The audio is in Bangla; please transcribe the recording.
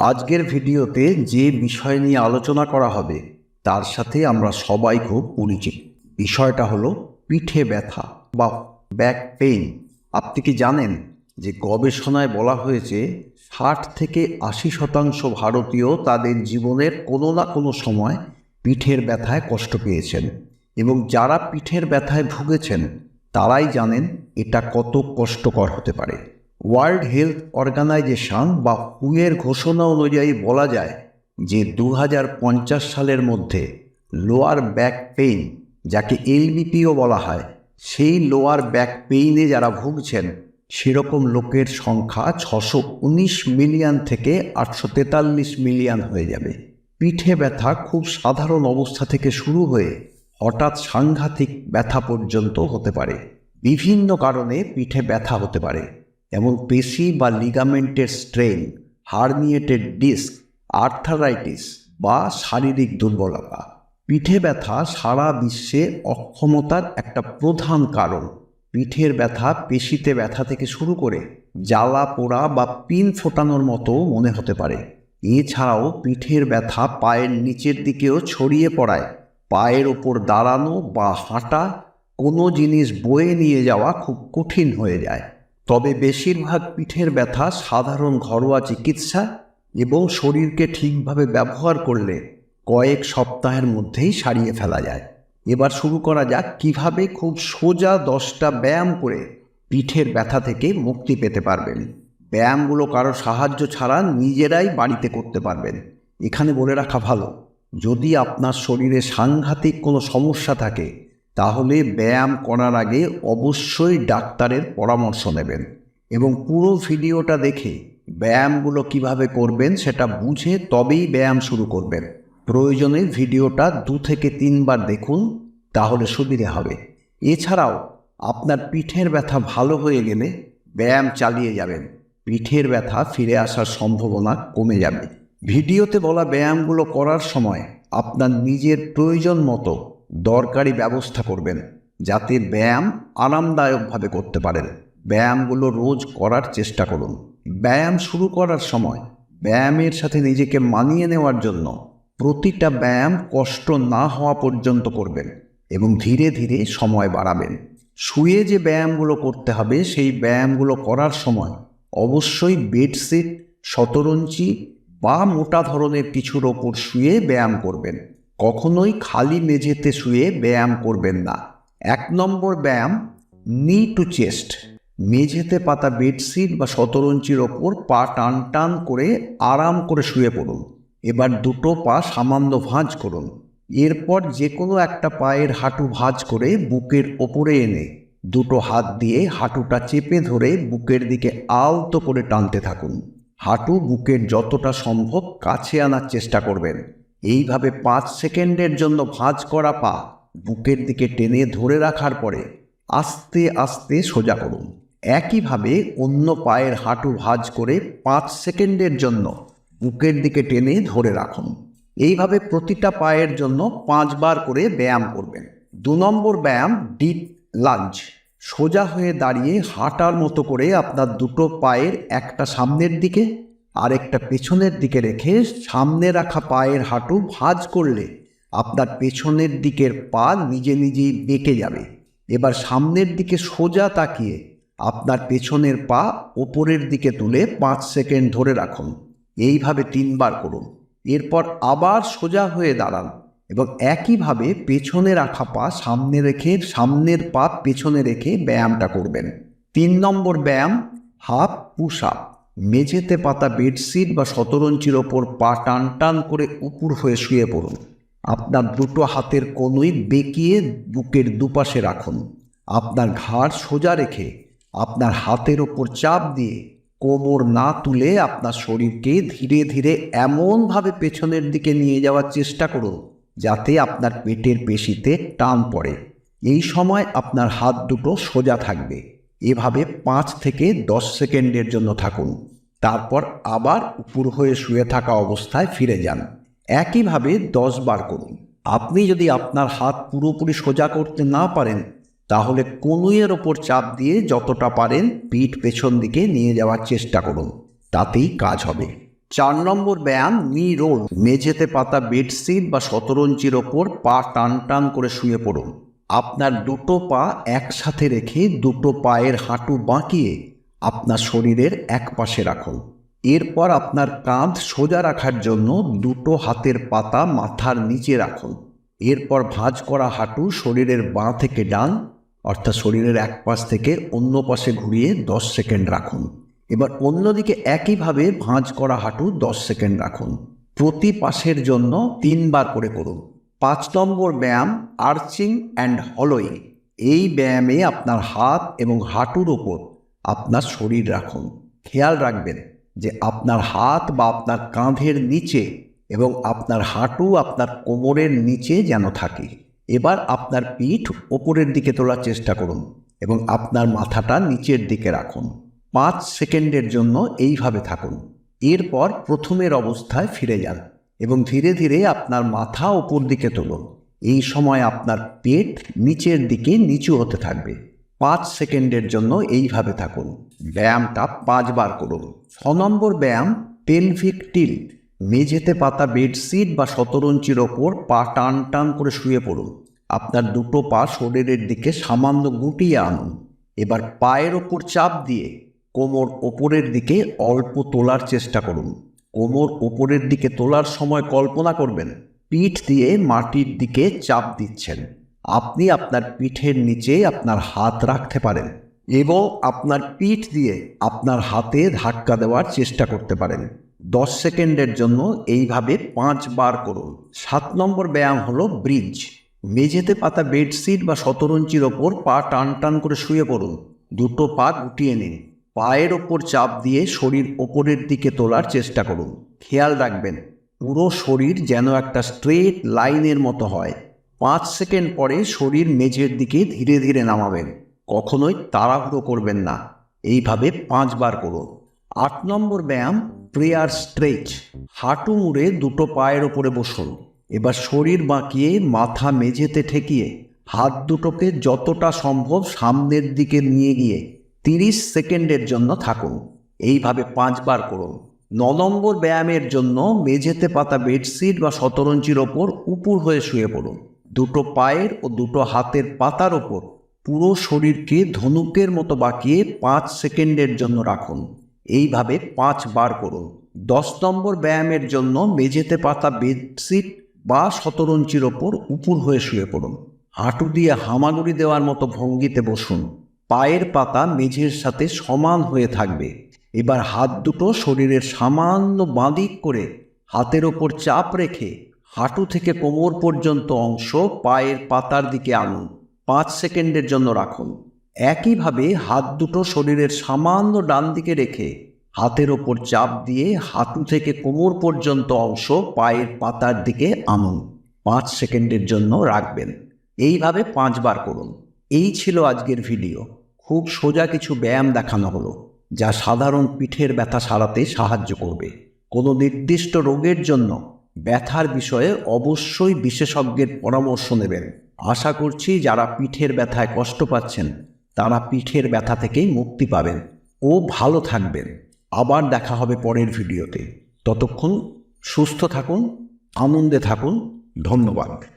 আজকের ভিডিওতে যে বিষয় নিয়ে আলোচনা করা হবে, তার সাথে আমরা সবাই খুব পরিচিত। বিষয়টা হলো পিঠে ব্যথা বা ব্যাক পেইন আপনি কি জানেন যে গবেষণায় বলা হয়েছে ষাট থেকে আশি শতাংশ ভারতীয় তাদের জীবনের কোনো না কোনো সময় পিঠের ব্যথায় কষ্ট পেয়েছেন এবং যারা পিঠের ব্যথায় ভুগেছেন, তারাই জানেন এটা কত কষ্টকর হতে পারে। ওয়ার্ল্ড হেলথ অর্গানাইজেশন বা হুয়ের ঘোষণা অনুযায়ী বলা যায় যে দু হাজার পঞ্চাশ সালের মধ্যে লোয়ার ব্যাক পেইন যাকে এলবিপিও বলা হয়, সেই লোয়ার ব্যাক পেইনে যারা ভুগছেন, সেরকম লোকের সংখ্যা ছশো উনিশ মিলিয়ন থেকে আটশো তেতাল্লিশ মিলিয়ন হয়ে যাবে। পিঠে ব্যথা খুব সাধারণ অবস্থা থেকে শুরু হয়ে হঠাৎ সাংঘাতিক ব্যথা পর্যন্ত হতে পারে। বিভিন্ন কারণে পিঠে ব্যথা হতে পারে। যেমন পেশি বা লিগামেন্টের স্ট্রেন হার্নিয়েটেড ডিস্ক, আর্থারাইটিস বা শারীরিক দুর্বলতা। পিঠে ব্যথা সারা বিশ্বে অক্ষমতার একটা প্রধান কারণ। পিঠের ব্যথা পেশিতে ব্যথা থেকে শুরু করে জ্বালা, পোড়া বা পিন ফোটানোর মতো মনে হতে পারে। এছাড়াও পিঠের ব্যথা পায়ের নিচের দিকেও ছড়িয়ে পড়ায়। পায়ের ওপর দাঁড়ানো বা হাঁটা কোনো জিনিস বয়ে নিয়ে যাওয়া খুব কঠিন হয়ে যায়। তবে বেশিরভাগ পিঠের ব্যথা সাধারণ ঘরোয়া চিকিৎসা এবং শরীরকে ঠিকভাবে ব্যবহার করলে কয়েক সপ্তাহের মধ্যেই সারিয়ে ফেলা যায়। এবার শুরু করা যাক কীভাবে খুব সোজা দশটা ব্যায়াম করে পিঠের ব্যথা থেকে মুক্তি পেতে পারবেন। ব্যায়ামগুলো কারও সাহায্য ছাড়া নিজেরাই বাড়িতে করতে পারবেন। এখানে বলে রাখা ভালো, যদি আপনার শরীরে সাংঘাতিক কোনো সমস্যা থাকে তাহলে ব্যায়াম করার আগে অবশ্যই ডাক্তারের পরামর্শ নেবেন এবং পুরো ভিডিওটা দেখে ব্যায়ামগুলো কীভাবে করবেন সেটা বুঝে তবেই ব্যায়াম শুরু করবেন। প্রয়োজনে ভিডিওটা দু থেকে তিনবার দেখুন, তাহলে সুবিধে হবে। এছাড়াও আপনার পিঠের ব্যথা ভালো হয়ে গেলে ব্যায়াম চালিয়ে যাবেন। পিঠের ব্যথা ফিরে আসার সম্ভাবনা কমে যাবে। ভিডিওতে বলা ব্যায়ামগুলো করার সময় আপনার নিজের প্রয়োজন মতো দরকারি ব্যবস্থা করবেন যাতে ব্যায়াম আরামদায়কভাবে করতে পারেন। ব্যায়ামগুলো রোজ করার চেষ্টা করুন। ব্যায়াম শুরু করার সময় ব্যায়ামের সাথে নিজেকে মানিয়ে নেওয়ার জন্য প্রতিটা ব্যায়াম কষ্ট না হওয়া পর্যন্ত করবেন এবং ধীরে ধীরে সময় বাড়াবেন। শুয়ে যে ব্যায়ামগুলো করতে হবে, সেই ব্যায়ামগুলো করার সময় অবশ্যই বেডশিট শতরঞ্চি বা মোটা ধরনের কিছুর ওপর শুয়ে ব্যায়াম করবেন। কখনোই খালি মেঝেতে শুয়ে ব্যায়াম করবেন না। এক নম্বর ব্যায়াম নি টু চেস্ট মেঝেতে পাতা বেডশিট বা শতরঞ্চির ওপর পা টান টান করে আরাম করে শুয়ে পড়ুন। এবার দুটো পা সামান্য ভাঁজ করুন। এরপর যে কোনো একটা পায়ের হাঁটু ভাঁজ করে বুকের ওপরে এনে দুটো হাত দিয়ে হাঁটুটা চেপে ধরে বুকের দিকে আলতো করে টানতে থাকুন। হাঁটু বুকের যতটা সম্ভব কাছে আনার চেষ্টা করবেন। এইভাবে পাঁচ সেকেন্ডের জন্য ভাঁজ করা পা বুকের দিকে টেনে ধরে রাখার পরে আস্তে আস্তে সোজা করুন। একইভাবে অন্য পায়ের হাঁটু ভাঁজ করে পাঁচ সেকেন্ডের জন্য বুকের দিকে টেনে ধরে রাখুন। এইভাবে প্রতিটা পায়ের জন্য পাঁচবার করে ব্যায়াম করবেন। দু নম্বর ব্যায়াম, ডিপ লাঞ্চ। সোজা হয়ে দাঁড়িয়ে হাঁটার মতো করে আপনার দুটো পায়ের একটা সামনের দিকে আর একটা পেছনের দিকে রেখে সামনে রাখা পায়ের হাঁটু ভাঁজ করলে আপনার পেছনের দিকের পা নিজে নিজেই বেঁকে যাবে। এবার সামনের দিকে সোজা তাকিয়ে আপনার পেছনের পা ওপরের দিকে তুলে পাঁচ সেকেন্ড ধরে রাখুন। এইভাবে তিনবার করুন। এরপর আবার সোজা হয়ে দাঁড়ান এবং একইভাবে পেছনে রাখা পা সামনে রেখে, সামনের পা পেছনে রেখে ব্যায়ামটা করবেন। তিন নম্বর ব্যায়াম, হাফ পুশ আপ। মেঝেতে পাতা বেডশিট বা শতরঞ্চির ওপর পা টান টান করে উপুর হয়ে শুয়ে পড়ুন। আপনার দুটো হাতের কনুই বেঁকিয়ে বুকের দুপাশে রাখুন। আপনার ঘাড় সোজা রেখে আপনার হাতের ওপর চাপ দিয়ে কোমর না তুলে আপনার শরীরকে ধীরে ধীরে এমনভাবে পেছনের দিকে নিয়ে যাওয়ার চেষ্টা করুন, যাতে আপনার পেটের পেশিতে টান পড়ে। এই সময় আপনার হাত দুটো সোজা থাকবে। এভাবে পাঁচ থেকে দশ সেকেন্ডের জন্য থাকুন। তারপর আবার উপর হয়ে শুয়ে থাকা অবস্থায় ফিরে যান। একইভাবে দশ বার করুন। আপনি যদি আপনার হাত পুরোপুরি সোজা করতে না পারেন, তাহলে কনুইয়ের ওপর চাপ দিয়ে যতটা পারেন পিঠ পেছন দিকে নিয়ে যাওয়ার চেষ্টা করুন। তাতেই কাজ হবে। চার নম্বর ব্যায়াম নি রোল মেঝেতে পাতা বেডশিট বা শতরঞ্চির ওপর পা টান টান করে শুয়ে পড়ুন। আপনার দুটো পা একসাথে রেখে দুটো পায়ের হাঁটু বাঁকিয়ে আপনার শরীরের এক পাশে রাখুন। এরপর আপনার কাঁধ সোজা রাখার জন্য দুটো হাতের পাতা মাথার নিচে রাখুন। এরপর ভাঁজ করা হাঁটু শরীরের বাঁ থেকে ডান, অর্থাৎ শরীরের এক পাশ থেকে অন্য পাশে ঘুরিয়ে দশ সেকেন্ড রাখুন। এবার অন্যদিকে একইভাবে ভাঁজ করা হাঁটু দশ সেকেন্ড রাখুন। প্রতি পাশের জন্য তিনবার করে করুন। পাঁচ নম্বর ব্যায়াম, আর্চিং অ্যান্ড হলোইং এই ব্যায়ামে আপনার হাত এবং হাঁটুর ওপর আপনার শরীর রাখুন। খেয়াল রাখবেন যে আপনার হাত বা আপনার কাঁধের নিচে এবং আপনার হাঁটু আপনার কোমরের নিচে যেন থাকে। এবার আপনার পিঠ ওপরের দিকে তোলার চেষ্টা করুন এবং আপনার মাথাটা নিচের দিকে রাখুন। পাঁচ সেকেন্ডের জন্য এইভাবে থাকুন। এরপর প্রথমের অবস্থায় ফিরে যান। এবং ধীরে ধীরে আপনার মাথা ওপর দিকে তুলুন। এই সময় আপনার পেট নিচের দিকে নিচু হতে থাকবে। পাঁচ সেকেন্ডের জন্য এইভাবে থাকুন। ব্যায়ামটা পাঁচবার করুন। ছ নম্বর ব্যায়াম, পেলভিক টিল্ট মেঝেতে পাতা বেডশিট বা শতরঞ্চির ওপর পা টান টান করে শুয়ে পড়ুন। আপনার দুটো পা শরীরের দিকে সামান্য গুটিয়ে আনুন। এবার পায়ের ওপর চাপ দিয়ে কোমর ওপরের দিকে অল্প তোলার চেষ্টা করুন। কোমর ওপরের দিকে তোলার সময় কল্পনা করবেন, পিঠ দিয়ে মাটির দিকে চাপ দিচ্ছেন। আপনি আপনার পিঠের নিচে আপনার হাত রাখতে পারেন এবং আপনার পিঠ দিয়ে আপনার হাতে ধাক্কা দেওয়ার চেষ্টা করতে পারেন। দশ সেকেন্ডের জন্য এইভাবে পাঁচবার করুন। সাত নম্বর ব্যায়াম হলো ব্রিজ। মেঝেতে পাতা বেডশিট বা শতরঞ্চির ওপর পা টান টান করে শুয়ে পড়ুন। দুটো পা গুটিয়ে নিন। পায়ের ওপর চাপ দিয়ে শরীর ওপরের দিকে তোলার চেষ্টা করুন। খেয়াল রাখবেন, পুরো শরীর যেন একটা স্ট্রেট লাইনের মতো হয়। পাঁচ সেকেন্ড পরে শরীর মেঝের দিকে ধীরে ধীরে নামাবেন, কখনোই তাড়াহুড়ো করবেন না। এইভাবে পাঁচবার করুন। আট নম্বর ব্যায়াম, প্রেয়ার স্ট্রেচ। হাঁটু মুড়ে দুটো পায়ের ওপরে বসুন। এবার শরীর বাঁকিয়ে মাথা মেঝেতে ঠেকিয়ে হাত দুটোকে যতটা সম্ভব সামনের দিকে নিয়ে গিয়ে তিরিশ সেকেন্ডের জন্য থাকুন। এইভাবে পাঁচবার করুন। ন নম্বর ব্যায়ামের জন্য মেঝেতে পাতা বেডশিট বা শতরঞ্চির ওপর উপুর হয়ে শুয়ে পড়ুন। দুটো পায়ের ও দুটো হাতের পাতার ওপর পুরো শরীরকে ধনুকের মতো বাঁকিয়ে পাঁচ সেকেন্ডের জন্য রাখুন। এইভাবে পাঁচবার করুন। দশ নম্বর ব্যায়ামের জন্য মেঝেতে পাতা বেডশিট বা শতরঞ্চির ওপর উপুর হয়ে শুয়ে পড়ুন। হাঁটু দিয়ে হামাগুড়ি দেওয়ার মতো ভঙ্গিতে বসুন। পায়ের পাতা মেঝের সাথে সমান হয়ে থাকবে। এবার হাত দুটো শরীরের সামান্য বাঁদিক করে হাতের ওপর চাপ রেখে হাঁটু থেকে কোমর পর্যন্ত অংশ পায়ের পাতার দিকে আনুন। পাঁচ সেকেন্ডের জন্য রাখুন। একইভাবে হাত দুটো শরীরের সামান্য ডান দিকে রেখে হাতের ওপর চাপ দিয়ে হাঁটু থেকে কোমর পর্যন্ত অংশ পায়ের পাতার দিকে আনুন। পাঁচ সেকেন্ডের জন্য রাখবেন। এইভাবে পাঁচবার করুন। এই ছিল আজকের ভিডিও। খুব সোজা কিছু ব্যায়াম দেখানো হলো, যা সাধারণ পিঠের ব্যথা সারাতে সাহায্য করবে। কোনো নির্দিষ্ট রোগের জন্য ব্যথার বিষয়ে অবশ্যই বিশেষজ্ঞের পরামর্শ নেবেন। আশা করছি যারা পিঠের ব্যথায় কষ্ট পাচ্ছেন, তারা পিঠের ব্যথা থেকেই মুক্তি পাবেন ও ভালো থাকবেন। আবার দেখা হবে পরের ভিডিওতে। ততক্ষণ সুস্থ থাকুন, আনন্দে থাকুন। ধন্যবাদ।